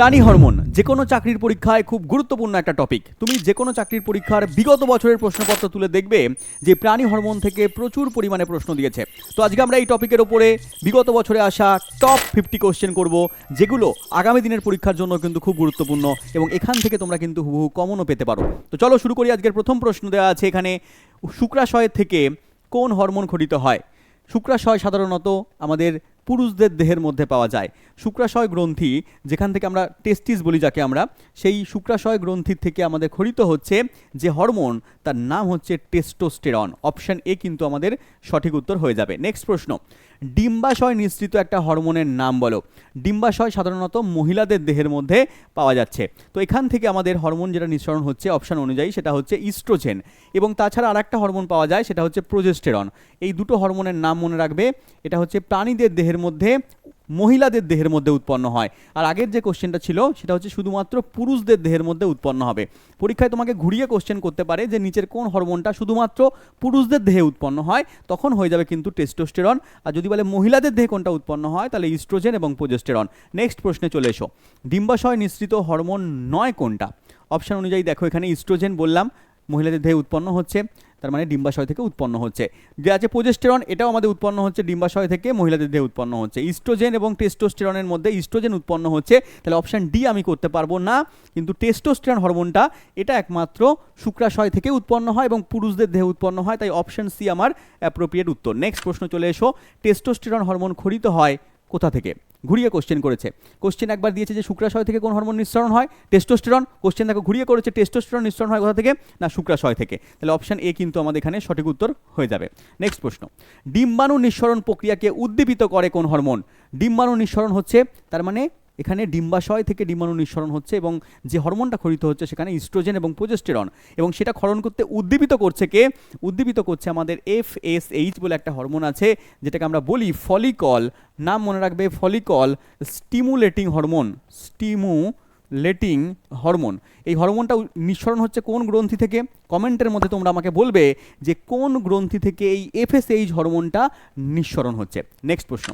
প্রাণী হরমোন যে কোনো চাকরির পরীক্ষায় খুব গুরুত্বপূর্ণ একটা টপিক তুমি যে কোনো চাকরির পরীক্ষার বিগত বছরের প্রশ্নপত্র তুলে দেখবে যে প্রাণী হরমোন থেকে প্রচুর পরিমাণে প্রশ্ন দিয়েছে। তো আজকে আমরা এই টপিকের ওপরে বিগত বছরে আসা টপ ফিফটি কোশ্চেন করব, যেগুলো আগামী দিনের পরীক্ষার জন্য কিন্তু খুব গুরুত্বপূর্ণ এবং এখান থেকে তোমরা কিন্তু হুবহু কমনও পেতে পারো। তো চলো শুরু করি, আজকের প্রথম প্রশ্ন দেওয়া আছে এখানে, শুক্রাশয় থেকে কোন হরমোন খরিত হয়? শুক্রাশয় সাধারণত আমাদের পুরুষদের দেহের মধ্যে পাওয়া যায়। শুক্রাশয় গ্রন্থি, যেখান থেকে আমরা টেস্টিস বলি যাকে আমরা, সেই শুক্রাশয় গ্রন্থির থেকে আমাদের খরিত হচ্ছে যে হরমোন, তার নাম হচ্ছে টেস্টোস্টেরন অপশান এ কিন্তু আমাদের সঠিক উত্তর হয়ে যাবে। নেক্সট প্রশ্ন। ডিম্বাশয় নিঃসৃত একটা হরমোনের নাম বলো। ডিম্বাশয় সাধারণত মহিলাদের দেহের মধ্যে পাওয়া যাচ্ছে। তো এখান থেকে আমাদের হরমোন যেটা নিঃসরণ হচ্ছে অপশন অনুযায়ী সেটা হচ্ছে ইস্ট্রোজেন এবং তাছাড়া আরেকটা হরমোন পাওয়া যায়, সেটা হচ্ছে প্রোজেস্টেরন এই দুটো হরমোনের নাম মনে রাখবে। এটা হচ্ছে প্রাণীদের দেহের মধ্যে, মহিলাদের দেহের মধ্যে উৎপন্ন হয়। আর আগের যে কোশ্চেনটা ছিল, সেটা হচ্ছে শুধুমাত্র পুরুষদের দেহের মধ্যে উৎপন্ন হবে। পরীক্ষায় তোমাকে ঘুরিয়ে কোশ্চেন করতে পারে যে নিচের কোন হরমোনটা শুধুমাত্র পুরুষদের দেহে উৎপন্ন হয়, তখন হয়ে যাবে কিন্তু টেস্টোস্টেরন আর যদি বলে মহিলাদের দেহে কোনটা উৎপন্ন হয়, তাহলে ইস্ট্রোজেন এবং প্রোজেস্টেরন নেক্সট প্রশ্নে চলে এসো। ডিম্বাশয় নিঃসৃত হরমোন নয় কোনটা? অপশন অনুযায়ী দেখো এখানে ইস্ট্রোজেন বললাম, মহিলাদের দেহে উৎপন্ন হচ্ছে। তার মানে ডিম্বাশয় থেকে উৎপন্ন হচ্ছে। যে আছে প্রোজেস্টেরন এটাও আমাদের উৎপন্ন হচ্ছে ডিম্বাশয় থেকে, মহিলাদের দেহে উৎপন্ন হচ্ছে। ইস্ট্রোজেন এবং টেস্টোস্টেরনের মধ্যে ইস্ট্রোজেন উৎপন্ন হচ্ছে, তাহলে অপশন ডি আমি করতে পারব না, কিন্তু টেস্টোস্টেরন হরমোনটা, এটা একমাত্র শুক্রাশয় থেকে উৎপন্ন হয় এবং পুরুষদের দেহে উৎপন্ন হয়, তাই অপশন সি আমার অ্যাপ্রোপ্রিয়েট উত্তর। নেক্সট প্রশ্ন চলে এসো। টেস্টোস্টেরন হরমোন খরিত হয় কোথা থেকে? ঘুরিয়ে কোশ্চেন করেছে। কোশ্চেন একবার দিয়েছে যে শুক্রাশয় থেকে কোন হরমোন নিঃসরণ হয়? টেস্টোস্টেরন কোশ্চেন দেখো, ঘুরিয়ে করেছে টেস্টোস্টেরন নিঃসরণ হয় কোথা থেকে? না, শুক্রাশয় থেকে। তাহলে অপশন এ কিন্তু আমাদের এখানে সঠিক উত্তর হয়ে যাবে। নেক্সট প্রশ্ন। ডিম্বাণু নিঃসরণ প্রক্রিয়াকে উদ্দীপিত করে কোন হরমোন ডিম্বাণু নিঃসরণ হচ্ছে, তার মানে এখানে ডিম্বাশয় থেকে ডিম্বাণু নিঃসরণ হচ্ছে এবং যে হরমোনটা খরিত হচ্ছে সেখানে ইস্ট্রোজেন এবং প্রোজেস্টেরন এবং সেটা ক্ষরণ করতে উদ্দীপিত করছে কে? উদ্দীপিত করছে আমাদের এফ এস এইচ বলে একটা হরমোন আছে, যেটাকে আমরা বলি ফলিকল। নাম মনে রাখবে follicle stimulating hormone stimulating hormone. এই হরমোনটা নিঃসরণ হচ্ছে কোন গ্রন্থি থেকে? কমেন্টের মধ্যে তোমরা আমাকে বলবে যে কোন গ্রন্থি থেকে এই এফএসএইচ হরমোনটা নিঃসরণ হচ্ছে। নেক্সট প্রশ্ন।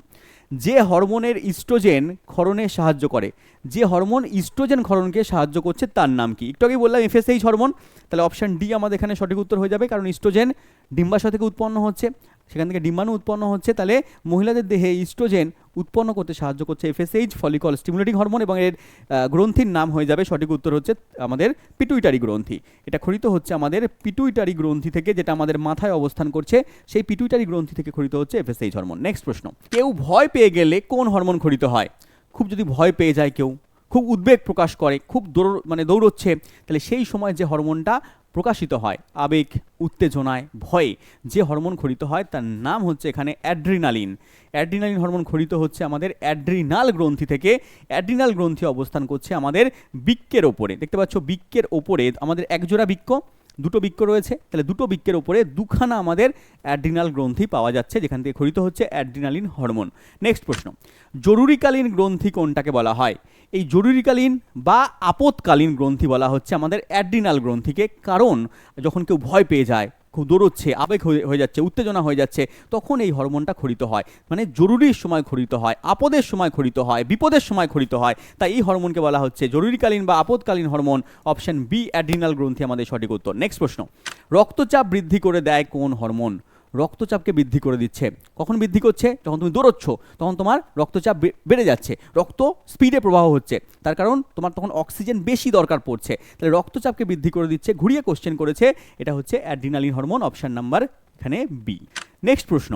যে হরমোনের ইস্ট্রোজেন ক্ষরণে সাহায্য করে। যে হরমোন ইস্ট্রোজেন ক্ষরণকে সাহায্য করছে তার নাম কি? একটু আগে বললাম, এফএসএইচ হরমোন। তাহলে অপশান ডি আমাদের এখানে সঠিক উত্তর হয়ে যাবে, কারণ ইস্ট্রোজেন ডিম্বাশয় থেকে উৎপন্ন হচ্ছে। সেখান থেকে ডিম্বাণু উৎপন্ন হচ্ছে। তাহলে মহিলাদের দেহে ইস্ট্রোজেন উৎপন্ন করতে সাহায্য করছে এফএসএইচ ফলিকল স্টিমুলেটিং হরমোন এবং এর গ্রন্থির নাম হয়ে যাবে, সঠিক উত্তর হচ্ছে আমাদের পিটুইটারি গ্রন্থি। এটা খরিত হচ্ছে আমাদের পিটুইটারি গ্রন্থি থেকে, যেটা আমাদের মাথায় অবস্থান করছে, সেই পিটুইটারি গ্রন্থি থেকে খরিত হচ্ছে এফএসএইচ হরমোন নেক্সট প্রশ্ন। কেউ ভয় পেয়ে গেলে কোন হরমোন খরিত হয়? খুব যদি ভয় পেয়ে যায় কেউ, খুব উদ্বেগ প্রকাশ করে, খুব দৌড় মানে দৌড়চ্ছে, তাহলে সেই সময় যে হরমোনটা প্রকাশিত হয়। আবেগ, উত্তেজনায় ভয়ে যে হরমোন খরিত হয় তার নাম হচ্ছে এখানে অ্যাড্রিনালিন। অ্যাড্রিনালিন হরমোন খরিত হচ্ছে আমাদের অ্যাড্রিনাল গ্রন্থি থেকে। অ্যাড্রিনাল গ্রন্থি অবস্থান করছে আমাদের বৃক্কের ওপরে। দেখতে পাচ্ছ বৃক্কের ওপরে আমাদের একজোড়া বৃক্ক। দুটো বৃক্ষ রয়েছে। তাহলে দুটো বৃক্ষের ওপরে দুখানা আমাদের অ্যাড্রিনাল গ্রন্থি পাওয়া যাচ্ছে, যেখান থেকে খরিত হচ্ছে অ্যাড্রিনালিন হরমোন। নেক্সট প্রশ্ন, জরুরিকালীন গ্রন্থি কোনটাকে বলা হয়? এই জরুরিকালীন বা আপৎকালীন গ্রন্থি বলা হচ্ছে আমাদের অ্যাড্রিনাল গ্রন্থিকে। কারণ, যখন কেউ ভয় পেয়ে যায় দৌড়চ্ছে, আবেগ হয়ে যাচ্ছে, উত্তেজনা হয়ে যাচ্ছে, তখন এই হরমোনটা খরিত হয়। মানে জরুরির সময় খরিত হয়, আপদের সময় খরিত হয়, বিপদের সময় খরিত হয়। তাই এই হরমোনকে বলা হচ্ছে জরুরিকালীন বা আপদকালীন হরমোন অপশন বি অ্যাড্রিনাল গ্রন্থি আমাদের সঠিক উত্তর। নেক্সট প্রশ্ন, রক্তচাপ বৃদ্ধি করে দেয় কোন হরমোন? রক্তচাপকে বৃদ্ধি করে দিচ্ছে। কখন বৃদ্ধি করছে? যখন তুমি দৌড়চ্ছ, তখন তোমার রক্তচাপ বেড়ে যাচ্ছে। রক্ত স্পিডে প্রবাহ হচ্ছে। তার কারণ তোমার তখন অক্সিজেন বেশি দরকার পড়ছে। তাহলে রক্তচাপকে বৃদ্ধি করে দিচ্ছে, ঘুরিয়ে কোশ্চেন করেছে। এটা হচ্ছে অ্যাড্রিনালিন হরমোন অপশন নাম্বার এখানে বি নেক্সট প্রশ্ন।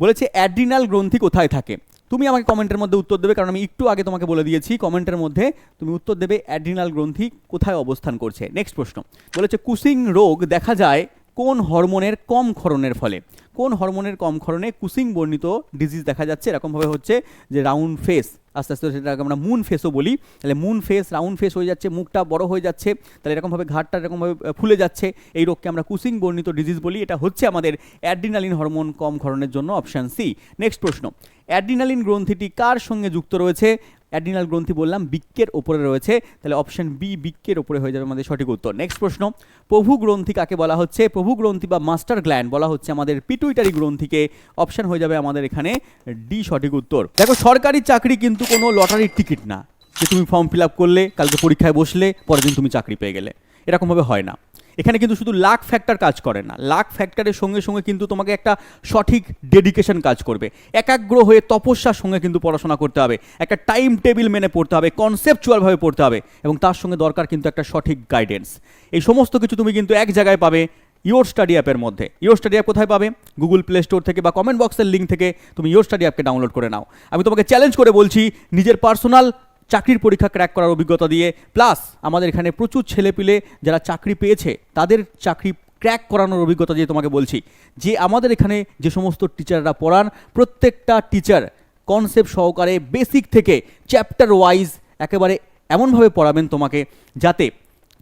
বলেছে অ্যাড্রিনাল গ্রন্থি কোথায় থাকে? তুমি আমাকে কমেন্টের মধ্যে উত্তর দেবে, কারণ আমি একটু আগে তোমাকে বলে দিয়েছি কমেন্টের মধ্যে তুমি উত্তর দেবে অ্যাড্রিনাল গ্রন্থি কোথায় অবস্থান করছে। নেক্সট প্রশ্ন। বলেছে, কুসিং রোগ দেখা যায় কোন হরমোনের কম ক্ষরণের ফলে? কোন হরমোনের কম ক্ষরণে কুসিং বর্ণিত ডিজিজ দেখা যাচ্ছে? এরকমভাবে হচ্ছে যে রাউন্ড ফেস আস্তে আস্তে সেটাকে আমরা মুন ফেসও বলি। তাহলে মুন ফেস রাউন্ড ফেস হয়ে যাচ্ছে, মুখটা বড় হয়ে যাচ্ছে, তাহলে এরকমভাবে ঘাটটা এরকমভাবে ফুলে যাচ্ছে। এই রোগকে আমরা কুসিং বর্ণিত ডিজিজ বলি। এটা হচ্ছে আমাদের অ্যাড্রিনালিন হরমোন কম ক্ষরণের জন্য অপশান সি নেক্সট প্রশ্ন অ্যাড্রিনালিন গ্রন্থিটি কার সঙ্গে যুক্ত রয়েছে? অ্যাড্রিনাল গ্রন্থি বললাম, বৃক্কের ওপরে রয়েছে। তাহলে অপশন বি বৃক্কের ওপরে হয়ে যাবে আমাদের সঠিক উত্তর। নেক্সট প্রশ্ন, প্রভু গ্রন্থি কাকে বলা হচ্ছে? প্রভু গ্রন্থি বা মাস্টার গ্ল্যান্ড বলা হচ্ছে আমাদের পিটুইটারি গ্রন্থিকে। অপশন হয়ে যাবে আমাদের এখানে ডি সঠিক উত্তর। দেখো, সরকারি চাকরি কিন্তু কোনো লটারির টিকিট না যে তুমি ফর্ম ফিল আপ করলে, কালকে পরীক্ষায় বসলে, পরের দিন তুমি চাকরি পেয়ে গেলে। এরকমভাবে হয় না। এখানে কিন্তু শুধু লাক ফ্যাক্টর কাজ করে না। লাক ফ্যাক্টরের সঙ্গে সঙ্গে কিন্তু তোমাকে একটা সঠিক ডেডিকেশন কাজ করবে। একাগ্র হয়ে তপস্যার সঙ্গে কিন্তু পড়াশোনা করতে হবে। একটা টাইম টেবিল মেনে পড়তে হবে কনসেপচুয়ালভাবে পড়তে হবে এবং তার সঙ্গে দরকার কিন্তু একটা সঠিক গাইডেন্স এই সমস্ত কিছু তুমি কিন্তু এক জায়গায় পাবে ইয়োর স্টাডি অ্যাপের মধ্যে। ইয়োর স্টাডি অ্যাপ কোথায় পাবে? গুগল প্লে স্টোর থেকে বা কমেন্ট বক্সের লিঙ্ক থেকে তুমি ইয়োর স্টাডি অ্যাপকে ডাউনলোড করে নাও। আমি তোমাকে চ্যালেঞ্জ করে বলছি, নিজের পার্সোনাল চাকরির পরীক্ষা ক্র্যাক করার অভিজ্ঞতা দিয়ে। প্লাস আমাদের এখানে প্রচুর ছেলেপিলে যারা চাকরি পেয়েছে, তাদের চাকরি ক্র্যাক করানোর অভিজ্ঞতা দিয়ে তোমাকে বলছি। যে আমাদের এখানে যে সমস্ত টিচাররা পড়ান, প্রত্যেকটা টিচার কনসেপ্ট সহকারে বেসিক থেকে চ্যাপ্টার ওয়াইজ একেবারে এমনভাবে পড়াবেন তোমাকে, যাতে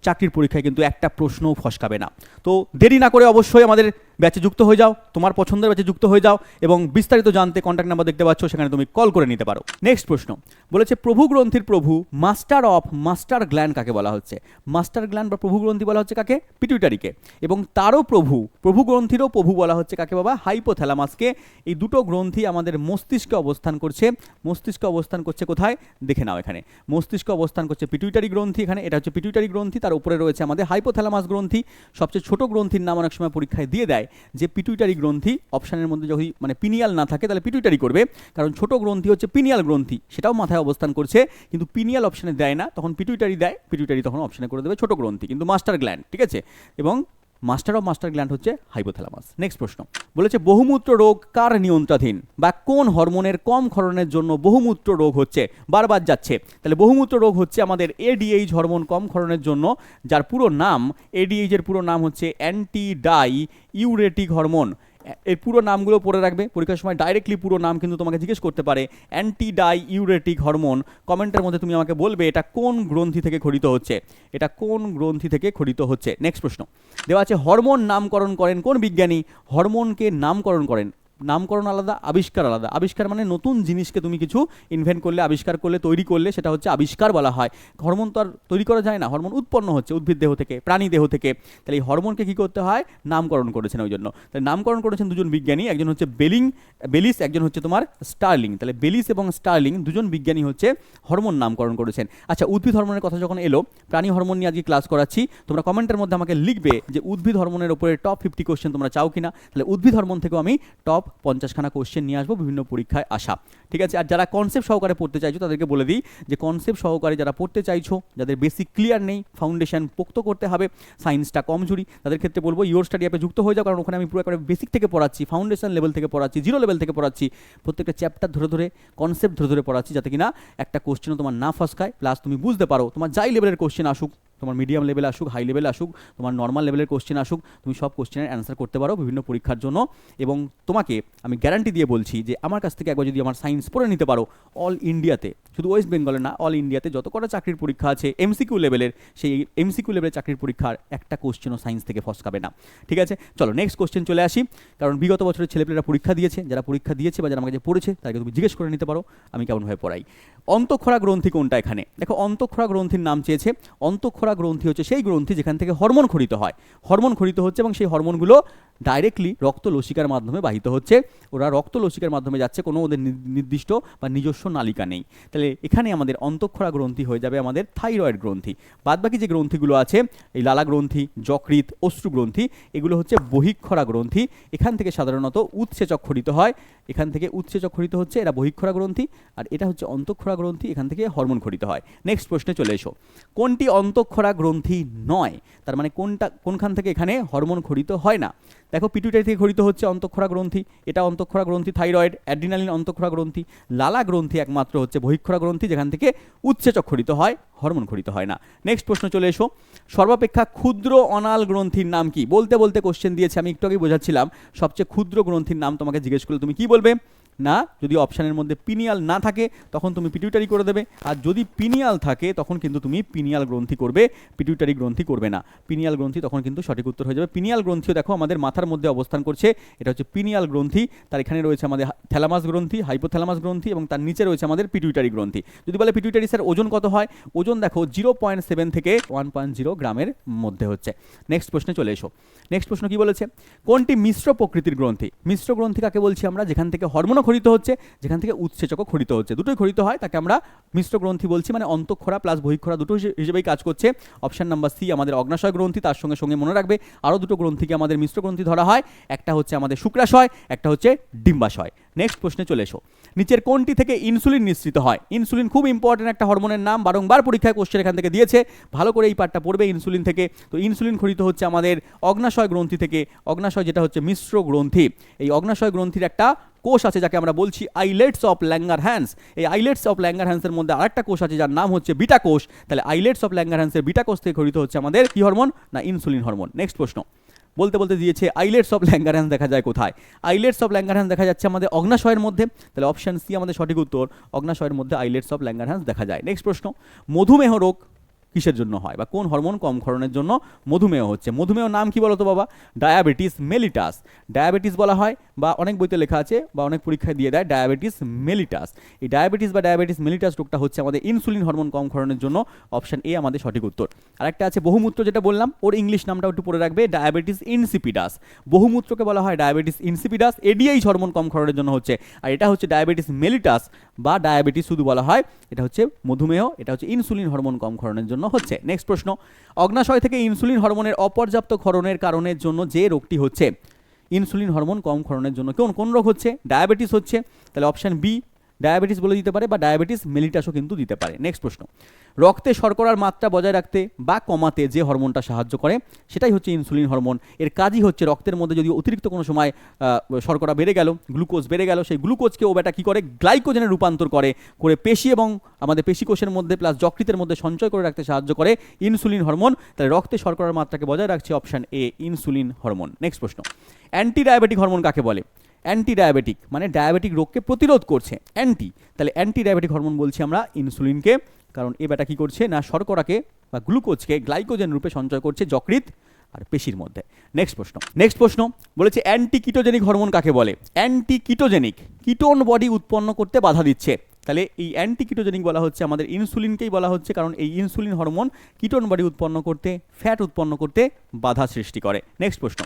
চাকরির পরীক্ষায় কিন্তু একটা প্রশ্নও ফসকাবে না। তো দেরি না করে অবশ্যই আমাদের ব্যাচে যুক্ত হয়ে যাও, তোমার পছন্দের ব্যাচে যুক্ত হয়ে যাও এবং বিস্তারিত জানতে কন্ট্যাক্ট নাম্বার দেখতে পাচ্ছ, সেখানে তুমি কল করে নিতে পারো। নেক্সট প্রশ্ন, বলেছে প্রভু গ্রন্থির প্রভু মাস্টার অফ মাস্টার গ্ল্যান্ড কাকে বলা হচ্ছে? মাস্টার গ্ল্যান্ড বা প্রভু গ্রন্থি বলা হচ্ছে কাকে? পিটুইটারিকে এবং তারও প্রভু প্রভু গ্রন্থিরও প্রভু বলা হচ্ছে কাকে বাবা? হাইপোথ্যালামাসকে এই দুটো গ্রন্থি আমাদের মস্তিষ্কে অবস্থান করছে। মস্তিষ্কে অবস্থান করছে কোথায়? দেখে নাও এখানে। মস্তিষ্কে অবস্থান করছে পিটুইটারি গ্রন্থি এখানে। এটা হচ্ছে পিটুইটারি গ্রন্থি, তার উপরে রয়েছে আমাদের হাইপোথ্যালামাস গ্রন্থি। সবচেয়ে ছোট গ্রন্থির নাম অনেক সময় পরীক্ষায় দিয়ে দেয়। যে পিটুইটারি গ্রন্থি অপশানের মধ্যে যদি মানে পিনিয়াল না থাকে, তাহলে পিটুইটারি করবে। কারণ ছোট গ্রন্থি হচ্ছে পিনিয়াল গ্রন্থি, সেটাও মাথায় অবস্থান করছে, কিন্তু পিনিয়াল অপশানে দেয় না, তখন পিটুইটারি দেয় পিটুইটারি তখন অপশানে করে দেবে ছোট গ্রন্থি, কিন্তু মাস্টার গ্ল্যান্ড ঠিক আছে? এবং মাস্টার অফ মাস্টার গ্ল্যান্ড হচ্ছে হাইপোথ্যালামাস নেক্সট প্রশ্ন। বলেছে, বহুমূত্র রোগ কার নিয়ন্ত্রণাধীন? বা কোন হরমোনের কম ক্ষরণের জন্য বহুমূত্র রোগ হচ্ছে? বারবার যাচ্ছে। তাহলে বহুমূত্র রোগ হচ্ছে আমাদের এডিএইচ হরমোন কম ক্ষরণের জন্য, যার পুরো নাম এডিএইচ এর পুরো নাম হচ্ছে অ্যান্টি ডাই ইউরেটিক হরমোন এর পুরো নামগুলো পড়ে রাখবে। পরীক্ষার সময় ডাইরেক্টলি পুরো নাম কিন্তু তোমাকে জিজ্ঞেস করতে পারে। অ্যান্টি ডাই ইউরেটিক হরমোন কমেন্টের মধ্যে তুমি আমাকে বলবে এটা কোন গ্রন্থি থেকে খরিত হচ্ছে। এটা কোন গ্রন্থি থেকে খরিত হচ্ছে? নেক্সট প্রশ্ন। দেওয়া আছে হরমোন নামকরণ করেন কোন বিজ্ঞানী? হরমোনকে নামকরণ করেন। নামকরণ আলাদা, আবিষ্কার আলাদা। আবিষ্কার মানে নতুন জিনিসকে তুমি কিছু ইনভেন্ট করলে, আবিষ্কার করলে, তৈরি করলে, সেটা হচ্ছে আবিষ্কার বলা হয়। হরমোন তো আর তৈরি করা যায় না, হরমোন উৎপন্ন হচ্ছে উদ্ভিদ দেহ থেকে, প্রাণী দেহ থেকে। তাহলে এই হরমোনকে কী করতে হয়? নামকরণ করেছেন ওই জন্য। তাহলে নামকরণ করেছেন দুজন বিজ্ঞানী, একজন হচ্ছে বেলিং, বেলিস, একজন হচ্ছে তোমার স্টার্লিং। তাহলে বেলিস এবং স্টার্লিং দুজন বিজ্ঞানী হচ্ছে হরমোন নামকরণ করেছেন। আচ্ছা উদ্ভিদ হরমোনের কথা যখন এলো, প্রাণী হরমোন নিয়ে আজকে ক্লাস করাচ্ছি, তোমরা কমেন্টের মধ্যে আমাকে লিখবে যে উদ্ভিদ হরমোনের উপরে টপ ফিফটি কোশ্চেন তোমরা চাও কিনা? তাহলে উদ্ভিদ হরমোন থেকেও আমি টপ পঞ্চাশখানা কোশ্চেন নিয়ে আসব, বিভিন্ন পরীক্ষায় আসা। ঠিক আছে? আর যারা কনসেপ্ট সহকারে পড়তে চাইছো, তাদেরকে বলে দিই যে কনসেপ্ট সহকারে যারা পড়তে চাইছো, যাদের বেসিক ক্লিয়ার নেই ফাউন্ডেশন পোক্ত করতে হবে সায়েন্সটা কমজোরি, তাদের ক্ষেত্রে বলব ইয়োর স্টাডি অ্যাপে যুক্ত হয়ে যাও, কারণ ওখানে আমি পুরো একেবারে বেসিক থেকে পড়াচ্ছি ফাউন্ডেশন লেভেল থেকে পড়াচ্ছি জিরো লেভেল থেকে পড়াচ্ছি, প্রত্যেকটা চ্যাপ্টার ধরে ধরে কনসেপ্ট ধরে ধরে পড়াচ্ছি, যাতে কিনা একটা কোশ্চেনও তোমার না ফসকায় প্লাস তুমি বুঝতে পারো, তোমার যাই লেভেলের কোশ্চেন আসুক তোমার মিডিয়াম লেভেল আসুক হাই লেভেল আসুক, তোমার নর্মাল লেভেলের কোশ্চেন আসুক, তুমি সব কোশ্চেনের অ্যান্সার করতে পারো বিভিন্ন পরীক্ষার জন্য। এবং তোমাকে আমি গ্যারান্টি দিয়ে বলছি যে আমার কাছ থেকে একবার যদি আমার সায়েন্স পড়ে নিতে পারো অল ইন্ডিয়াতে শুধু ওয়েস্ট বেঙ্গলে না অল ইন্ডিয়াতে যত কটা চাকরির পরীক্ষা আছে এমসিকিউ লেভেলের সেই এমসিকিউ লেভেলের চাকরির পরীক্ষার একটা কোশ্চেনও সায়েন্স থেকে ফসকাবে না। ঠিক আছে? চলো নেক্সট কোশ্চেন চলে আসি। কারণ বিগত বছরের ছেলেপেলেরা পরীক্ষা দিয়েছে, যারা পরীক্ষা দিয়েছে বা যারা আমাকে পড়েছে, তাদেরকে তুমি জিজ্ঞেস করে নিতে পারো, আমি কেমনভাবে পড়াই। অন্তঃক্ষরা গ্রন্থি কোনটা এখানে? দেখো, অন্তঃক্ষরা গ্রন্থির নাম চেয়েছে। অন্তঃক্ষরা গ্রন্থি হচ্ছে সেই গ্রন্থি যেখান থেকে হরমোন খরিত হয়। হরমোন খরিত হচ্ছে এবং সেই হরমোনগুলো ডাইরেক্টলি রক্ত লসিকার মাধ্যমে বাহিত হচ্ছে। ওরা রক্ত লসিকার মাধ্যমে যাচ্ছে, কোনো ওদের নির্দিষ্ট বা নিজস্ব নালিকা নেই। তাহলে এখানে আমাদের অন্তঃক্ষরা গ্রন্থি হয়ে যাবে আমাদের থাইরয়েড গ্রন্থি। বাদবাকি যে গ্রন্থিগুলো আছে, এই লালা গ্রন্থি যকৃত অশ্রু গ্রন্থি, এগুলো হচ্ছে বহিক্ষরা গ্রন্থি। এখান থেকে সাধারণত উৎসেচক খরিত হয়। এখান থেকে উৎসেচক খরিত হচ্ছে, এরা বহিক্ষরা গ্রন্থি। আর এটা হচ্ছে অন্তঃক্ষরা গ্রন্থি এখান থেকে হরমোন খরিত হয়। নেক্সট প্রশ্নে চলে এসো। কোনটি অন্তঃক্ষরা গ্রন্থি নয়? তার মানে কোনটা, কোনখান থেকে এখানে হরমোন খরিত হয় না? দেখো পিটুইটারি থেকে খরিত হচ্ছে অন্তঃক্ষরা গ্রন্থি। এটা অন্তঃক্ষরা গ্রন্থি, থাইরয়েড, অ্যাড্রিনালিন অন্তঃক্ষরা গ্রন্থি। লালা গ্রন্থি একমাত্র হচ্ছে বহিক্ষরা গ্রন্থি, যেখান থেকে উৎসেচক খরিত হয়, হরমোন খরিত হয় না। নেক্সট প্রশ্ন চলে এসো। সর্বাপেক্ষা ক্ষুদ্র অনাল গ্রন্থির নাম কি? বলতে বলতে কোশ্চেন দিয়েছে, আমি একটু আগে বোঝাচ্ছিলাম। সবচেয়ে ক্ষুদ্র গ্রন্থির নাম তোমাকে জিজ্ঞেস করলে তুমি কি বলবে? না, যদি অপশানের মধ্যে পিনিয়াল না থাকে, তখন তুমি পিটুইটারি করে দেবে। আর যদি পিনিয়াল থাকে, তখন কিন্তু তুমি পিনিয়াল গ্রন্থি করবে। পিটুইটারি গ্রন্থি করবে না। পিনিয়াল গ্রন্থি তখন কিন্তু সঠিক উত্তর হয়ে যাবে। পিনিয়াল গ্রন্থিও দেখো আমাদের মাথার মধ্যে অবস্থান করছে। এটা হচ্ছে পিনিয়াল গ্রন্থি। তার এখানে রয়েছে আমাদের থ্যালামাস গ্রন্থি হাইপোথ্যালামাস গ্রন্থি এবং তার নিচে রয়েছে আমাদের পিটুইটারি গ্রন্থি। যদি বলে পিটুইটারি স্যার, ওজন কত হয়? ওজন দেখো জিরো পয়েন্ট সেভেন থেকে ওয়ান পয়েন্ট জিরো গ্রামের মধ্যে হচ্ছে। নেক্সট প্রশ্নে চলে এসো। নেক্সট প্রশ্ন কি বলেছে? কোনটি মিশ্র প্রকৃতির গ্রন্থি? মিশ্র গ্রন্থি কাকে বলছি আমরা? যেখান থেকে হরমোনও খরিত হচ্ছে, যেখান থেকে উৎসেচকও খরিত হচ্ছে। দুটোই খরিত হয়, তাকে আমরা মিশ্র গ্রন্থি বলছি মানে অন্তঃক্ষরা প্লাস বহিক্ষরা দুটো হিসেবেই কাজ করছে। অপশান নাম্বার সি আমাদের অগ্নাশয় গ্রন্থি, তার সঙ্গে সঙ্গে মনে রাখবে, আরও দুটো গ্রন্থিকে আমাদের মিশ্র গ্রন্থি ধরা হয়, একটা হচ্ছে আমাদের শুক্রাশয়, একটা হচ্ছে ডিম্বাশয়। নেক্সট প্রশ্নে চলে এসো। নিচের কোনটি থেকে ইনসুলিন নিঃসৃত হয়? ইনসুলিন খুব ইম্পর্টেন্ট একটা হরমোনের নাম, বারংবার পরীক্ষায় কোশ্চেন এখান থেকে দিয়েছে। ভালো করে এই পার্টটা পড়বে ইনসুলিন থেকে। তো ইনসুলিন খরিত হচ্ছে আমাদের অগ্নাশয় গ্রন্থি থেকে। অগ্নাশয় যেটা হচ্ছে মিশ্র গ্রন্থি। এই অগ্নাশয় গ্রন্থির একটা কোষ আছে যাকে আমরা বলছি আইলেটস অফ ল্যাঙ্গার হ্যান্স এই আইলেটস অফ ল্যাঙ্গার হ্যান্সের মধ্যে আরেকটা কোষ আছে যার নাম হচ্ছে বিটা কোষ। তাহলে আইলেটস অফ ল্যাঙ্গার হ্যান্সের বিটা কোষ থেকে খরিত হচ্ছে আমাদের কি হরমোন? না ইনসুলিন হরমোন। নেক্সট প্রশ্ন। বলতে বলতে দিয়েছে আইলেটস অফ ল্যাঙ্গারহ্যান্স দেখা যায় কোথায়? আইলেটস অফ ল্যাঙ্গারহ্যান্স দেখা যাচ্ছে আমাদের অগ্নাশয়ের মধ্যে। তাহলে অপশান সি আমাদের সঠিক উত্তর, অগ্নাশয়ের মধ্যে আইলেটস অফ ল্যাঙ্গারহ্যান্স দেখা যায়। নেক্সট প্রশ্ন, মধুমেহ রোগ কিসের জন্য হয় বা কোন হরমোন কম ক্ষরণের জন্য মধুমেহ হচ্ছে? মধুমেহ নাম কি বলতো বাবা? ডায়াবেটিস মেলিটাস ডায়াবেটিস বলা হয় বা অনেক বইতে লেখা আছে বা অনেক পরীক্ষায় দিয়ে দেয় ডায়াবেটিস মেলিটাস এই ডায়াবেটিস বা ডায়াবেটিস মেলিটাস রোগটা হচ্ছে আমাদের ইনসুলিন হরমোন কম ক্ষরণের জন্য অপশন এ আমাদের সঠিক উত্তর। আরেকটা আছে বহুমূত্র যেটা বললাম, ওর ইংলিশ নামটাও একটু পড়ে রাখবে ডায়াবেটিস ইনসিপিডাস বহুমূত্রকে বলা হয় ডায়াবেটিস ইনসিপিডাস এডিআই হরমোন কম ক্ষরণের জন্য হচ্ছে। আর এটা হচ্ছে ডায়াবেটিস মেলিটাস বা ডায়াবেটিস শুধু বলা হয়, এটা হচ্ছে মধুমেহ, এটা হচ্ছে ইনসুলিন হরমোন কম ক্ষরণের জন্য হচ্ছে। নেক্সট প্রশ্ন, অগ্নাশয় থেকে ইনসুলিন হরমোনের অপর্যাপ্ত ক্ষরণের কারণের জন্য যে রোগটি হচ্ছে? ইনসুলিন হরমোন কম ক্ষরণের জন্য কোন কোন রোগ হচ্ছে? ডায়াবেটিস হচ্ছে। তাহলে অপশান বি ডায়াবেটিস বলে দিতে পারে বা ডায়াবেটিস মেলিটাসও কিন্তু দিতে পারে। নেক্সট প্রশ্ন। রক্তে শর্করার মাত্রা বজায় রাখতে বা কমাতে যে হরমোনটা সাহায্য করে, সেটাই হচ্ছে ইনসুলিন হরমোন এর কাজই হচ্ছে রক্তের মধ্যে যদি অতিরিক্ত কোনো সময় শর্করা বেড়ে গেল গ্লুকোজ বেড়ে গেল, সেই গ্লুকোজকে ও বেটা কী করে? গ্লাইকোজেনে রূপান্তর করে করে পেশি এবং আমাদের পেশি কোষের মধ্যে প্লাস যকৃতের মধ্যে সঞ্চয় করে রাখতে সাহায্য করে ইনসুলিন হরমোন তাহলে রক্তে শর্করার মাত্রাকে বজায় রাখছে option A insulin hormone next প্রশ্ন। অ্যান্টি ডায়াবেটিক হরমোন কাকে বলে? অ্যান্টি ডায়াবেটিক মানে ডায়াবেটিক রোগকে প্রতিরোধ করছে অ্যান্টি তাহলে অ্যান্টি ডায়াবেটিক হরমোন বলছি আমরা ইনসুলিনকে কারণ এ বেটা কী করছে না, শর্করাকে বা গ্লুকোজকে গ্লাইকোজেন রূপে সঞ্চয় করছে যকৃত আর পেশির মধ্যে। নেক্সট প্রশ্ন। নেক্সট প্রশ্ন বলেছে অ্যান্টি কিটোজেনিক হরমোন কাকে বলে? অ্যান্টি কিটোজেনিক কিটোন বডি উৎপন্ন করতে বাধা দিচ্ছে। তাহলে এই অ্যান্টি কিটোজেনিক বলা হচ্ছে, আমাদের ইনসুলিনকেই বলা হচ্ছে, কারণ এই ইনসুলিন হরমোন কিটোন বডি উৎপন্ন করতে ফ্যাট উৎপন্ন করতে বাধা সৃষ্টি করে। নেক্সট প্রশ্ন।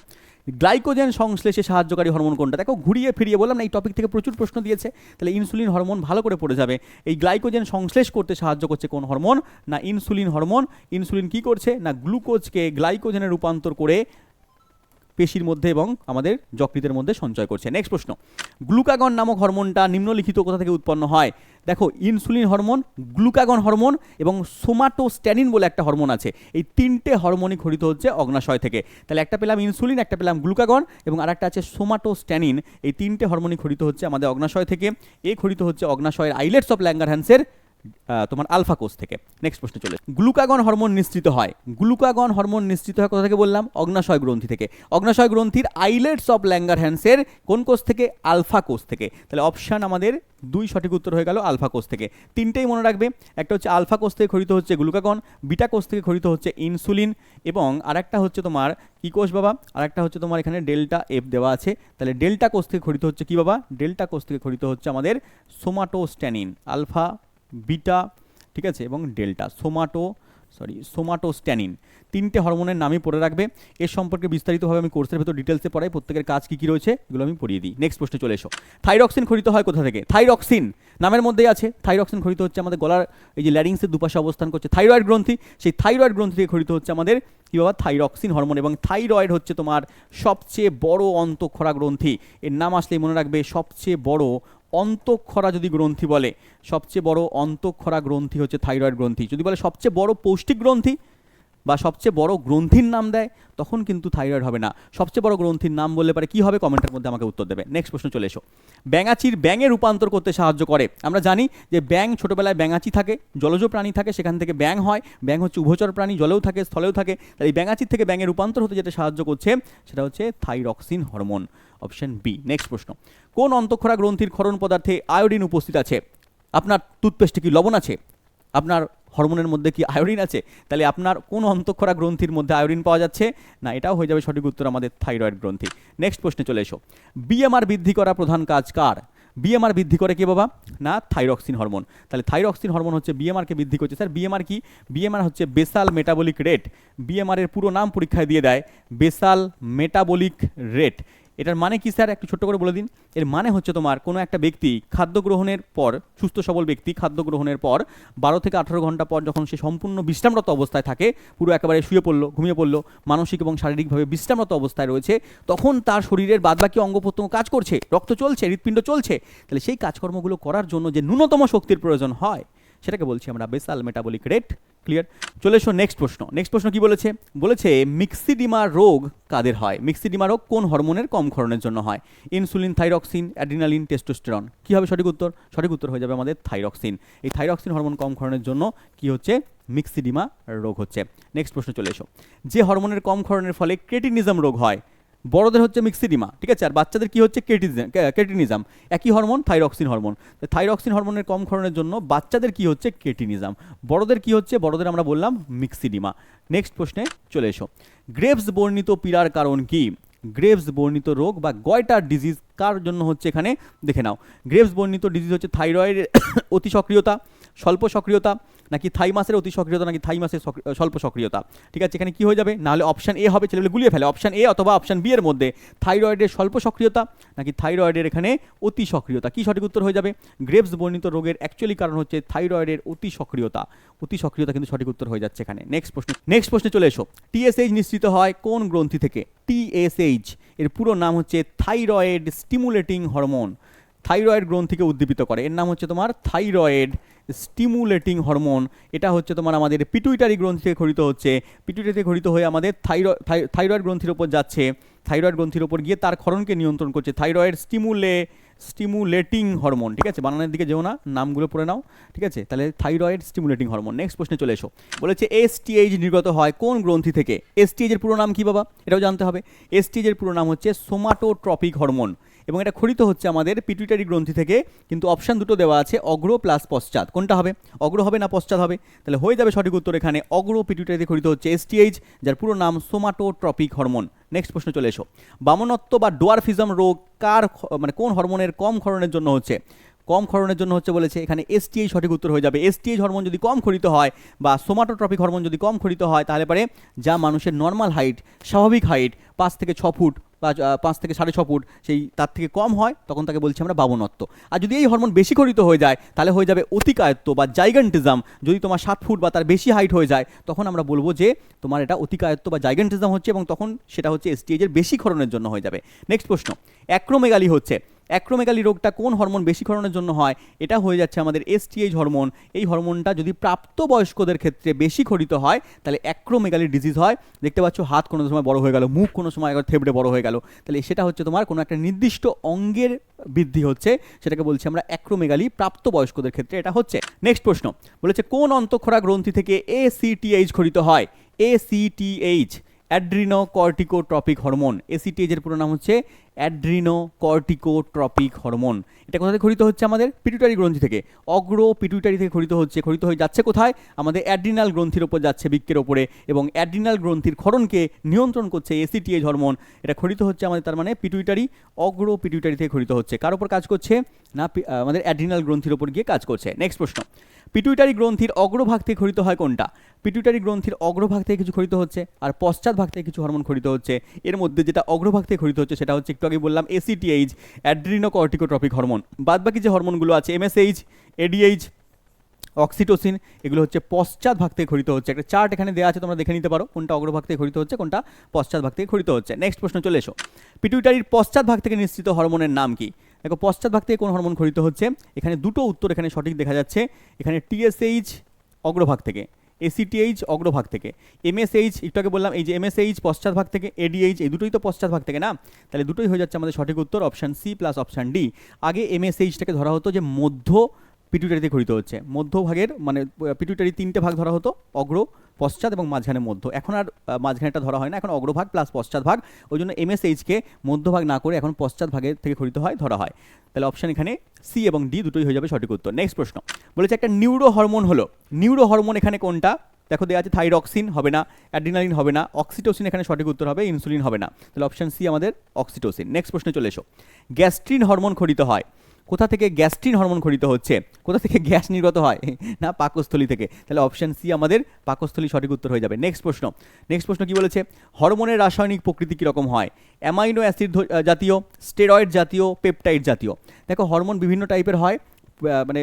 গ্লাইকোজেন সংশ্লেষে সাহায্যকারী হরমোন কোনটা? দেখো, ঘুরিয়ে ফিরিয়ে বললাম না, এই টপিক থেকে প্রচুর প্রশ্ন দিয়েছে। তাহলে ইনসুলিন হরমোন ভালো করে পড়ে যাবে। এই গ্লাইকোজেন সংশ্লেষ করতে সাহায্য করছে কোন হরমোন? না ইনসুলিন হরমোন। ইনসুলিন কি করছে? না, গ্লুকোজকে গ্লাইকোজেনে রূপান্তর করে পেশির মধ্যে এবং আমাদের যকৃতের মধ্যে সঞ্চয় করছে। নেক্সট প্রশ্ন। গ্লুকাগন নামক হরমোনটা নিম্নলিখিত কোথা থেকে উৎপন্ন হয়? দেখো ইনসুলিন হরমোন গ্লুকাগন হরমোন এবং সোমাটোস্ট্যানিন বলে একটা হরমোন আছে। এই তিনটে হরমোনই খরিত হচ্ছে অগ্নাশয় থেকে। তাহলে একটা পেলাম ইনসুলিন একটা পেলাম গ্লুকাগন এবং আরেকটা আছে সোমাটোস্ট্যানিন। এই তিনটে হরমোনই খরিত হচ্ছে আমাদের অগ্নাশয় থেকে। এ খরিত হচ্ছে অগ্নাশয়ের আইলেটস অফ ল্যাঙ্গার হ্যান্সের আহ, তোমার আলফা কোষ থেকে। নেক্সট প্রশ্নে চলে গ্লুকাগন হরমোন নিঃসৃত হয়। গ্লুকাগন হরমোন নিঃসৃত হয় কোথা থেকে বললাম? অগ্নাশয় গ্রন্থি থেকে। অগ্নাশয় গ্রন্থির আইলেটস অফ ল্যাঙ্গার হ্যান্সের কোন কোষ থেকে? আলফা কোষ থেকে। তাহলে অপশান আমাদের দুই সঠিক উত্তর হয়ে গেল আলফা কোষ থেকে। তিনটেই মনে রাখবে। একটা হচ্ছে আলফা কোষ থেকে খরিত হচ্ছে গ্লুকাগন, বিটা কোষ থেকে খরিত হচ্ছে ইনসুলিন এবং আরেকটা হচ্ছে তোমার কি কোষ বাবা? আরেকটা হচ্ছে তোমার এখানে ডেল্টা এফ দেওয়া আছে। তাহলে ডেল্টা কোষ থেকে খরিত হচ্ছে কি বাবা? ডেল্টা কোষ থেকে খরিত হচ্ছে আমাদের সোমাটোস্ট্যানিন আলফা বিটা, ঠিক আছে, এবং ডেল্টা, সোমাটো সরি সোমাটোস্ট্যানিন, তিনটে হরমোনের নামই পড়ে রাখবে। এর সম্পর্কে বিস্তারিতভাবে আমি কোর্সের ভেতর ডিটেলসে পড়াই, প্রত্যেকের কাজ কী কী রয়েছে, এগুলো আমি পড়িয়ে দিই। নেক্সট প্রশ্নে চলে এসো। থাইরক্সিন খরিত হয় কোথা থেকে? থাইরক্সিন নামের মধ্যেই আছে। থাইরক্সিন খরিত হচ্ছে আমাদের গলার এই যে ল্যারিংসের দুপাশে অবস্থান করছে থাইরয়েড গ্রন্থি। সেই থাইরয়েড গ্রন্থি থেকে খরিত হচ্ছে আমাদের কী বাবা? থাইরক্সিন হরমোন, এবং থাইরয়েড হচ্ছে তোমার সবচেয়ে বড় অন্তঃক্ষরা গ্রন্থি। এর নাম আসলেই মনে রাখবে সবচেয়ে বড় অন্তঃক্ষরা যদি গ্রন্থি বলে, সবচেয়ে বড় অন্তঃক্ষরা গ্রন্থি হচ্ছে থাইরয়েড গ্রন্থি। যদি বলে সবচেয়ে বড় পৌষ্টিক গ্রন্থি বা সবচেয়ে বড় গ্রন্থির নাম দেয়, তখন কিন্তু থাইরয়েড হবে না। সবচেয়ে বড় গ্রন্থির নাম বললে পারে কী হবে? কমেন্টের মধ্যে আমাকে উত্তর দেবে। নেক্সট প্রশ্ন চলে এসো। ব্যাঙাচির ব্যাঙে রূপান্তর করতে সাহায্য করে। আমরা জানি যে ব্যাং ছোটোবেলায় ব্যাঙাচি থাকে, জলজ প্রাণী থাকে, সেখান থেকে ব্যাং হয়। ব্যাং হচ্ছে উভচর প্রাণী, জলেও থাকে, স্থলেও থাকে। তাই এই ব্যাঙাচির থেকে ব্যাঙে রূপান্তর হতে যেটা সাহায্য করছে, সেটা হচ্ছে thyroxine hormone option B next প্রশ্ন। কোন অন্তঃক্ষরা গ্রন্থির ক্ষরণ পদার্থে আয়োডিন উপস্থিত আছে? আপনার টুথপেস্টে কি লবণ আছে? আপনার হরমোনের মধ্যে কি আয়োডিন আছে? তাহলে আপনার কোন অন্তঃক্ষরা গ্রন্থির মধ্যে আয়োডিন পাওয়া যাচ্ছে? না, এটাও হয়ে যাবে সঠিক উত্তর আমাদের থাইরয়েড গ্রন্থি। নেক্সট প্রশ্নে চলে এসো। বিএমআর বৃদ্ধি করা প্রধান কাজ কার? বিএমআর বৃদ্ধি করে কে বাবা? না, থাইরক্সিন হরমোন। তাহলে থাইরক্সিন হরমোন হচ্ছে বিএমআরকে বৃদ্ধি করছে। স্যার, বিএমআর কি? বিএমআর হচ্ছে basal metabolic rate. B M R এর পুরো নাম পরীক্ষায় দিয়ে দেয় বেসাল মেটাবলিক রেট। এটার মানে কি স্যার? একটু ছোট্ট করে বলে দিন। এর মানে হচ্ছে তোমার কোনো একটা ব্যক্তি খাদ্য গ্রহণের পর, সুস্থ সবল ব্যক্তি খাদ্য গ্রহণের পর বারো থেকে আঠারো ঘণ্টা পর যখন সে সম্পূর্ণ বিশ্রামরত অবস্থায় থাকে, পুরো একেবারে শুয়ে পড়ল, ঘুমিয়ে পড়ল, মানসিক এবং শারীরিকভাবে বিশ্রামরত অবস্থায় রয়েছে, তখন তার শরীরের বাদবাকি অঙ্গ প্রত্যঙ্গ কাজ করছে, রক্ত চলছে, হৃৎপিণ্ড চলছে। তাহলে সেই কাজকর্মগুলো করার জন্য যে ন্যূনতম শক্তির প্রয়োজন হয় সেটাকে বলছি আমরা বেসাল মেটাবলিক রেট ক্লিয়ার চলে এসো নেক্সট প্রশ্ন। নেক্সট প্রশ্ন কি বলেছে? বলেছে মিক্সিডিমা রোগ কাদের হয়? মিক্সিডিমা রোগ কোন হরমোনের কম ক্ষরণের জন্য হয়? ইনসুলিন থাইরক্সিন অ্যাড্রিনালিন টেস্টোস্টেরন কী হবে সঠিক উত্তর? সঠিক উত্তর হয়ে যাবে আমাদের থাইরক্সিন এই থাইরক্সিন হরমোন কম ক্ষরণের জন্য কি হচ্ছে? মিক্সিডিমা রোগ হচ্ছে। নেক্সট প্রশ্ন চলে এসো। যে হরমোনের কম ক্ষরণের ফলে ক্রেটিনিজম রোগ হয় বড়দের হচ্ছে মিক্সিডিমা ঠিক আছে? আর বাচ্চাদের কি হচ্ছে কেটিজম কেটিনিজম? একই হরমোন থাইরক্সিন হরমোন থাইরক্সিন হরমোনের কম ক্ষরণের জন্য বাচ্চাদের কি হচ্ছে কেটিনিজম? বড়দের কি হচ্ছে? বড়দের আমরা বললাম মিক্সিডিমা নেক্সট প্রশ্নে চলে এসো। গ্রেভস বর্ণিত পীড়ার কারণ কি? গ্রেভস বর্ণিত রোগ বা গয়টার ডিজিজ কার জন্য হচ্ছে এখানে? দেখে নাও। গ্রেভস বর্ণিত ডিজিজ হচ্ছে থাইরয়েড অতি সক্রিয়তা স্বল্প সক্রিয়তা নাকি থাইমাসের অতি সক্রিয়তা নাকি থাইমাসের সক্রি- স্বল্প সক্রিয়তা? ঠিক আছে, এখানে কি হয়ে যাবে? নাহলে অপশান এ হবে ছেলেগুলো গুলিয়ে ফেলে। অপশন এ অথবা অপশান বি এর মধ্যে থাইরয়েডের স্বল্প সক্রিয়তা নাকি থাইরয়েডের এখানে অতি সক্রিয়তা? কি সঠিক উত্তর হয়ে যাবে? গ্রেভস বর্ণিত রোগের অ্যাকচুয়ালি কারণ হচ্ছে থাইরয়েডের অতি সক্রিয়তা। অতি সক্রিয়তা কিন্তু সঠিক উত্তর হয়ে যাচ্ছে এখানে। নেক্সট প্রশ্ন নেক্সট প্রশ্নে চলে এসো। টিএসএইচ নিশ্চিত হয় কোন গ্রন্থি থেকে? টিএসএইচ এর পুরো নাম হচ্ছে থাইরয়েড স্টিমুলেটিং হরমোন। থাইরয়েড গ্রন্থিকে উদ্দীপিত করে। এর নাম হচ্ছে তোমার থাইরয়েড স্টিমুলেটিং হরমোন। এটা হচ্ছে তোমার আমাদের পিটুইটারি গ্রন্থি থেকে খরিত হচ্ছে। পিটুইটারি খরিত হয়ে আমাদের থাইরয়েড থাইরয়েড গ্রন্থির ওপর যাচ্ছে। থাইরয়েড গ্রন্থির ওপর গিয়ে তার ক্ষরণকে নিয়ন্ত্রণ করছে। থাইরয়েড স্টিমুলে, স্টিমুলেটিং হরমোন, ঠিক আছে? বানানোর দিকে যেও না, নামগুলো পড়ে নাও, ঠিক আছে? তাহলে থাইরয়েড স্টিমুলেটিং হরমোন। নেক্সট প্রশ্নে চলে এসো। বলেছে এসটিএইচ নির্গত হয় কোন গ্রন্থি থেকে? এসটিএইচ এর পুরো নাম কি বাবা? এটাও জানতে হবে। এসটিএইচ এর পুরো নাম হচ্ছে সোমাটোট্রপিক হরমোন। এবং এটা খরিত হচ্ছে আমাদের পিটুইটারি গ্রন্থি থেকে, কিন্তু অপশান দুটো দেওয়া আছে, অগ্র প্লাস পশ্চাৎ। কোনটা হবে? অগ্র হবে না পশ্চাৎ হবে? তাহলে হয়ে যাবে সঠিক উত্তর এখানে। অগ্র পিটুইটারিতে খরিত হচ্ছে এসটিএইচ যার পুরো নাম সোমাটোট্রপিক হরমোন নেক্সট প্রশ্ন চলে এসো। বামনত্ব বা ডোয়ারফিজম রোগ কার মানে কোন হরমোনের কম ক্ষরণের জন্য হচ্ছে? কম ক্ষরণের জন্য হচ্ছে বলেছে, এখানে এসটিএইচ সঠিক উত্তর হয়ে যাবে। এসটিএইচ হরমোন যদি কম খরিত হয় বা সোমাটোট্রপিক হরমোন যদি কম খরিত হয়, তাহলে পরে যা মানুষের নর্মাল হাইট স্বাভাবিক হাইট পাঁচ থেকে ছ ফুট বা পাঁচ থেকে সাড়ে ছ ফুট সেই তার থেকে কম হয়, তখন তাকে বলছি আমরা বাবনত্ব। আর যদি এই হরমোন বেশি খরিত হয়ে যায়, তাহলে হয়ে যাবে অতিকায়ত্ব বা জাইগান্টিজম। যদি তোমার সাত ফুট বা তার বেশি হাইট হয়ে যায়, তখন আমরা বলব যে তোমার এটা অতিকায়ত্ব বা জাইগান্টিজম হচ্ছে এবং তখন সেটা হচ্ছে স্টেজের বেশি খরণের জন্য হয়ে যাবে। নেক্সট প্রশ্ন অ্যাক্রোমেগালি হচ্ছে। অ্যাক্রোমেগালি রোগটা কোন হরমোন বেশি ক্ষরণের জন্য হয়, এটা হয়ে যাচ্ছে আমাদের এসটিএইচ হরমোন। এই হরমোনটা যদি প্রাপ্তবয়স্কদের ক্ষেত্রে বেশি খরিত হয়, তাহলে অ্যাক্রোমেগালি ডিজিজ হয়। দেখতে পাচ্ছ, হাত কোনো সময় বড় হয়ে গেল, মুখ কোনো সময় একবার থেবড়ে বড় হয়ে গেল। তাহলে সেটা হচ্ছে তোমার কোনো একটা নির্দিষ্ট অঙ্গের বৃদ্ধি হচ্ছে, সেটাকে বলছি আমরা অ্যাক্রোমেগালি প্রাপ্তবয়স্কদের ক্ষেত্রে এটা হচ্ছে। নেক্সট প্রশ্ন, বলেছে কোন অন্তঃক্ষরা গ্রন্থি থেকে এসিটিএইচ খরিত হয়? A C T H adrenocorticotropic hormone A C T H এর পুরো নাম হচ্ছে অ্যাড্রিনো কর্টিকোট্রপিক হরমোন। এটা কোথা থেকে খরিত হচ্ছে আমাদের? পিটুইটারি গ্রন্থি থেকে। অগ্র পিটুইটারি থেকে খরিত হচ্ছে, খরিত হয়ে যাচ্ছে কোথায়? আমাদের অ্যাড্রিনাল গ্রন্থির ওপর যাচ্ছে বৃক্কের ওপরে এবং অ্যাড্রিনাল গ্রন্থির ক্ষরণকে নিয়ন্ত্রণ করছে এসিটিএজ হরমোন। এটা খরিত হচ্ছে আমাদের তার মানে পিটুইটারি অগ্র পিটুইটারি থেকে খরিত হচ্ছে। কার ওপর কাজ করছে? না আমাদের অ্যাড্রিনাল গ্রন্থির ওপর গিয়ে কাজ করছে। নেক্সট প্রশ্ন। পিটুইটারি গ্রন্থির অগ্রভাগ থেকে খরিত হয় কোনটা? পিটুইটারি গ্রন্থির অগ্রভাগ থেকে কিছু খরিত হচ্ছে আর পশ্চাৎ ভাগ থেকে কিছু হরমোন খরিত হচ্ছে। এর মধ্যে যেটা অগ্রভাগ থেকে খরিত হচ্ছে সেটা হচ্ছে একটু আগে বললাম এসিটিএইচ অ্যাড্রিনো কর্টিকোট্রপিক হরমোন বাদবাকি যে হরমোনগুলো আছে এমএসএইচ এডিএইচ অক্সিটোসিন এগুলো হচ্ছে পশ্চাৎ ভাগ থেকে খরিত হচ্ছে। একটা চার্ট এখানে দেওয়া আছে, তোমরা দেখে নিতে পারো কোনটা অগ্রভাগ থেকে খরিত হচ্ছে, কোনটা পশ্চাৎ ভাগ থেকে খরিত হচ্ছে। নেক্সট প্রশ্ন, চলে এসো। পিটুইটারির পশ্চাৎ ভাগ থেকে নিশ্চিত হরমোনের নাম কি? দেখো, পশ্চাৎ ভাগ থেকে কোন হরমোন খরিত হচ্ছে? এখানে দুটো উত্তর এখানে সঠিক দেখা যাচ্ছে। এখানে টিএসএইচ অগ্রভাগ থেকে এসিটিএইচ অগ্রভাগ থেকে এমএসএইচ একটু আগে বললাম, এই যে এমএসএইচ পশ্চাৎ ভাগ থেকে এডিএইচ এই দুটোই তো পশ্চাৎ ভাগ থেকে না? তাহলে দুটোই হয়ে যাচ্ছে আমাদের সঠিক উত্তর, option C plus option D আগে এমএসএইচটাকে ধরা হতো যে মধ্য পিটুইটারিতে খরিত হচ্ছে। মধ্যভাগের মানে পিটুইটারি তিনটে ভাগ ধরা হতো, অগ্র, পশ্চাৎ এবং মাঝখানে মধ্য। এখন আর মাঝখানেটা ধরা হয় না, এখন অগ্রভাগ প্লাস পশ্চাৎ ভাগ। ওই জন্য এমএসএইচকে মধ্যভাগ না করে এখন পশ্চাৎ ভাগের থেকে খরিত হয়, ধরা হয়। তাহলে অপশান এখানে সি এবং ডি দুটোই হয়ে যাবে সঠিক উত্তর। নেক্সট প্রশ্ন। বলেছে একটা নিউরো হরমোন হলো। নিউরো হরমোন এখানে কোনটা? দেখো দেওয়া আছে থাইরক্সিন হবে না অ্যাড্রিনালিন হবে না অক্সিটোসিন এখানে সঠিক উত্তর হবে ইনসুলিন হবে না। তাহলে অপশান সি আমাদের অক্সিটোসিন নেক্সট প্রশ্নে চলে এসো। গ্যাস্ট্রিন হরমোন খরিত হয়। কোথা থেকে গ্যাস্ট্রিন হরমোন খরিত হচ্ছে? কোথা থেকে গ্যাস নির্গত হয়? না, পাকস্থলী থেকে। তাহলে অপশন সি আমাদের পাকস্থলী সঠিক উত্তর হয়ে যাবে। নেক্সট প্রশ্ন। নেক্সট প্রশ্ন কি বলেছে? হরমোনের রাসায়নিক প্রকৃতি কীরকম হয়? অ্যামাইনো অ্যাসিড জাতীয়, স্টেরয়েড জাতীয়, পেপটাইড জাতীয়। দেখো, হরমোন বিভিন্ন টাইপের হয়। মানে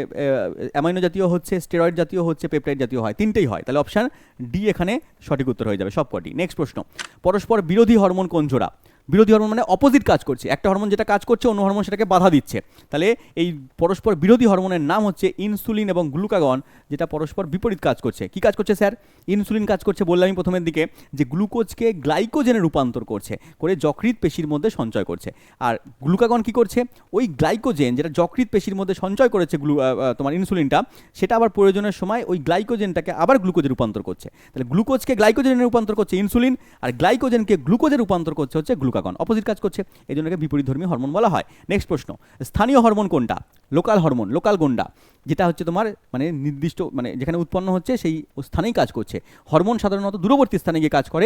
অ্যামাইনো জাতীয় হচ্ছে, স্টেরয়েড জাতীয় হচ্ছে, পেপটাইড জাতীয় হয়। তিনটেই হয়। তাহলে অপশান ডি এখানে সঠিক উত্তর হয়ে যাবে সবকটি। নেক্সট প্রশ্ন। পরস্পর বিরোধী হরমোন কোন জোড়া? বিরোধী হরমোন মানে অপোজিট কাজ করছে। একটা হরমোন যেটা কাজ করছে, অন্য হরমোন সেটাকে বাধা দিচ্ছে। তাহলে এই পরস্পর বিরোধী হরমোনের নাম হচ্ছে ইনসুলিন এবং গ্লুকাগন যেটা পরস্পর বিপরীত কাজ করছে। কি কাজ করছে স্যার? ইনসুলিন কাজ করছে বললাম আমি প্রথমের দিকে, যে গ্লুকোজকে গ্লাইকোজেনে রূপান্তর করছে, করে যকৃৎ পেশির মধ্যে সঞ্চয় করছে। আর গ্লুকাগন কি করছে? ওই গ্লাইকোজেন যেটা যকৃৎ পেশির মধ্যে সঞ্চয় করেছে গ্লু তোমার ইনসুলিনটা সেটা আবার প্রয়োজনের সময় ওই গ্লাইকোজেনটাকে আবার গ্লুকোজে রূপান্তর করছে। তাহলে গ্লুকোজকে গ্লাইকোজেনে রূপান্তর করছে ইনসুলিন আর গ্লাইকোজেনকে গ্লুকোজে রূপান্তর করছে হচ্ছে গ্লুকাগন অপোজিট কাজ করছে এই জন্য একে বিপরীতধর্মী হরমোন বলা হয়। নেক্সট প্রশ্ন, স্থানীয় হরমোন কোনটা? লোকাল হরমোন লোকাল গন্ডা। যেটা হচ্ছে তোমার মানে নির্দিষ্ট মানে যেখানে উৎপন্ন হচ্ছে, সেই স্থানেই কাজ করছে। হরমোন সাধারণত দূরবর্তী স্থানে গিয়ে কাজ করে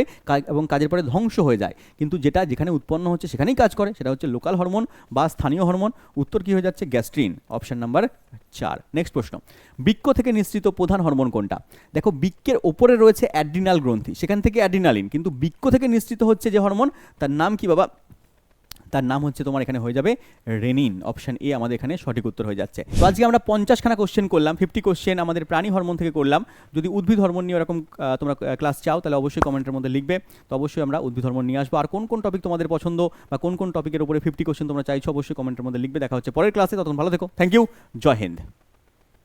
এবং কাজের পরে ধ্বংস হয়ে যায়। কিন্তু যেটা যেখানে উৎপন্ন হচ্ছে, সেখানেই কাজ করে, সেটা হচ্ছে লোকাল হরমোন বা স্থানীয় হরমোন। উত্তর কি হয়ে যাচ্ছে? গ্যাস্ট্রিন অপশন নাম্বার চার। নেক্সট প্রশ্ন বৃক্ষ থেকে নিঃসৃত প্রধান হরমোন কোনটা? দেখো বৃক্ষের ওপরে রয়েছে অ্যাড্রিনাল গ্রন্থি, সেখান থেকে অ্যাড্রিনালিন কিন্তু বৃক্ষ থেকে নিঃসৃত হচ্ছে যে হরমোন, তার নাম কি বাবা? তার নাম হচ্ছে তোমার এখানে হয়ে যাবে রেনিন। অপশন এ আমাদের এখানে সঠিক উত্তর হয়ে যাচ্ছে। তো আজকে আমরা পঞ্চাশখানা কোশ্চেন করলাম ফিফটি কোশ্চেন আমাদের প্রাণী হরমোন থেকে করলাম। যদি উদ্ভিদ হরমোন নিয়ে এরকম আহ, তোমরা ক্লাস চাও তাহলে অবশ্যই কমেন্টের মধ্যে লিখবে। তো অবশ্যই আমরা উদ্ভিদ হরমোন নিয়ে আসব। আর কোন কোন টপিক তোমাদের পছন্দ বা কোন কোন টপিকের উপরে ফিফটি কোশ্চেন তোমরা চাইছো অবশ্যই কমেন্টের মধ্যে লিখবে। দেখা হচ্ছে পরের ক্লাসে তখন ভালো থেকো। থ্যাংক ইউ জয় হিন্দ।